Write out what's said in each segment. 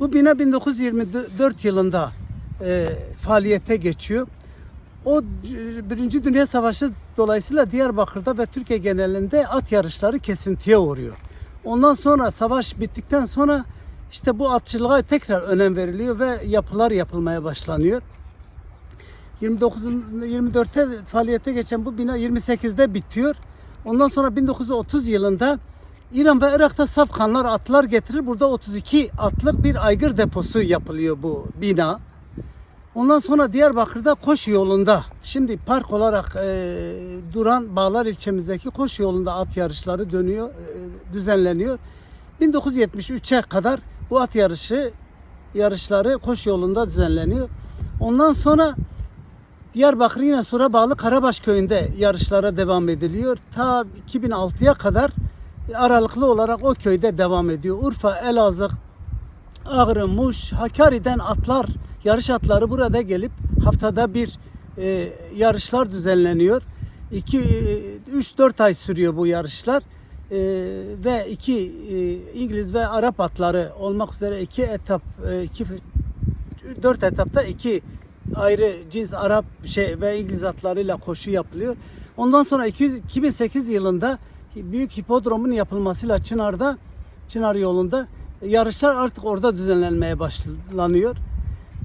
Bu bina 1924 yılında e, faaliyete geçiyor. O c- Birinci Dünya Savaşı dolayısıyla Diyarbakır'da ve Türkiye genelinde at yarışları kesintiye uğruyor. Ondan sonra savaş bittikten sonra işte bu atçılığa tekrar önem veriliyor ve yapılar yapılmaya başlanıyor. 29 24'te faaliyete geçen bu bina 28'de bitiyor. Ondan sonra 1930 yılında İran ve Irak'ta safkanlar atlar getirir. Burada 32 atlık bir aygır deposu yapılıyor bu bina. Ondan sonra Diyarbakır'da koşu yolunda şimdi park olarak e, duran Bağlar ilçemizdeki koşu yolunda at yarışları dönüyor, e, düzenleniyor. 1973'e kadar bu at yarışı yarışları koşu yolunda düzenleniyor. Ondan sonra Diyarbakır yine sonra bağlı Karabaş köyünde yarışlara devam ediliyor. Ta 2006'ya kadar aralıklı olarak o köyde devam ediyor. Urfa, Elazığ, Ağrı, Muş, Hakkari'den atlar, yarış atları burada gelip haftada bir e, yarışlar düzenleniyor. 2 3-4 ay sürüyor bu yarışlar. E, ve iki e, İngiliz ve Arap atları olmak üzere iki etap e, iki dört etapta iki ayrı cins Arap şey ve İngiliz atlarıyla koşu yapılıyor. Ondan sonra 200 2008 yılında büyük hipodromun yapılmasıyla Çınar'da Çınar yolunda yarışlar artık orada düzenlenmeye başlanıyor.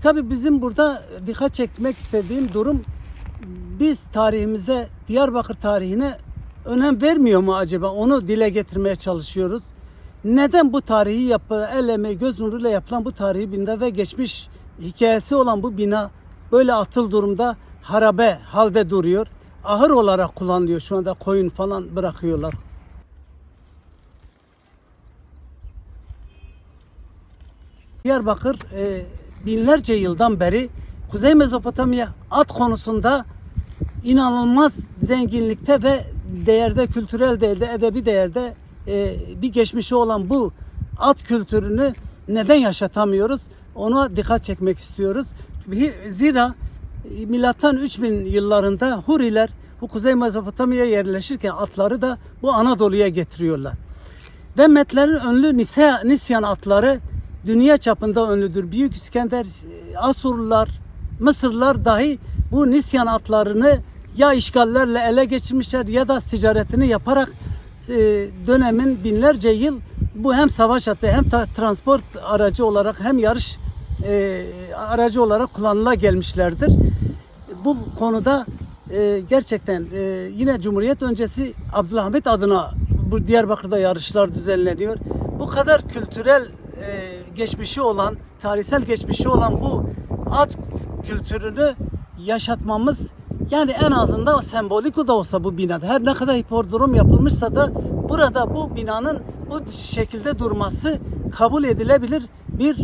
Tabii bizim burada dikkat çekmek istediğim durum biz tarihimize, Diyarbakır tarihine önem vermiyor mu acaba? Onu dile getirmeye çalışıyoruz. Neden bu tarihi yapı, el emeği, göz nuruyla yapılan bu tarihi bina ve geçmiş hikayesi olan bu bina böyle atıl durumda harabe halde duruyor. Ahır olarak kullanılıyor şu anda koyun falan bırakıyorlar. Diyarbakır e, binlerce yıldan beri Kuzey Mezopotamya at konusunda inanılmaz zenginlikte ve değerde, kültürel değerde, edebi değerde e, bir geçmişi olan bu at kültürünü neden yaşatamıyoruz? Ona dikkat çekmek istiyoruz. Zira milattan 3000 yıllarında Huriler bu Kuzey Mezopotamya'ya yerleşirken atları da bu Anadolu'ya getiriyorlar. Ve Metlerin önlü Nisya, Nisyan atları dünya çapında ünlüdür. Büyük İskender, Asurlular, Mısırlılar dahi bu Nisyan atlarını ya işgallerle ele geçirmişler ya da ticaretini yaparak e, dönemin binlerce yıl bu hem savaş atı hem ta- transport aracı olarak hem yarış e, aracı olarak kullanıla gelmişlerdir. Bu konuda e, gerçekten e, yine Cumhuriyet öncesi Abdülhamit adına bu Diyarbakır'da yarışlar düzenleniyor. Bu kadar kültürel e, geçmişi olan, tarihsel geçmişi olan bu at kültürünü yaşatmamız yani en azından sembolik da olsa bu binada her ne kadar hipodrom yapılmışsa da burada bu binanın bu şekilde durması kabul edilebilir bir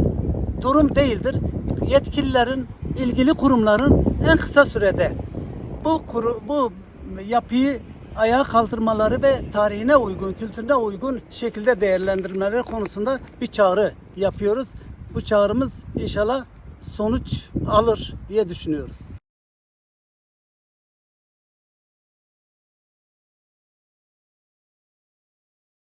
durum değildir. Yetkililerin, ilgili kurumların en kısa sürede bu kuru, bu yapıyı ayağa kaldırmaları ve tarihine uygun, kültürüne uygun şekilde değerlendirmeleri konusunda bir çağrı yapıyoruz. Bu çağrımız inşallah sonuç alır diye düşünüyoruz.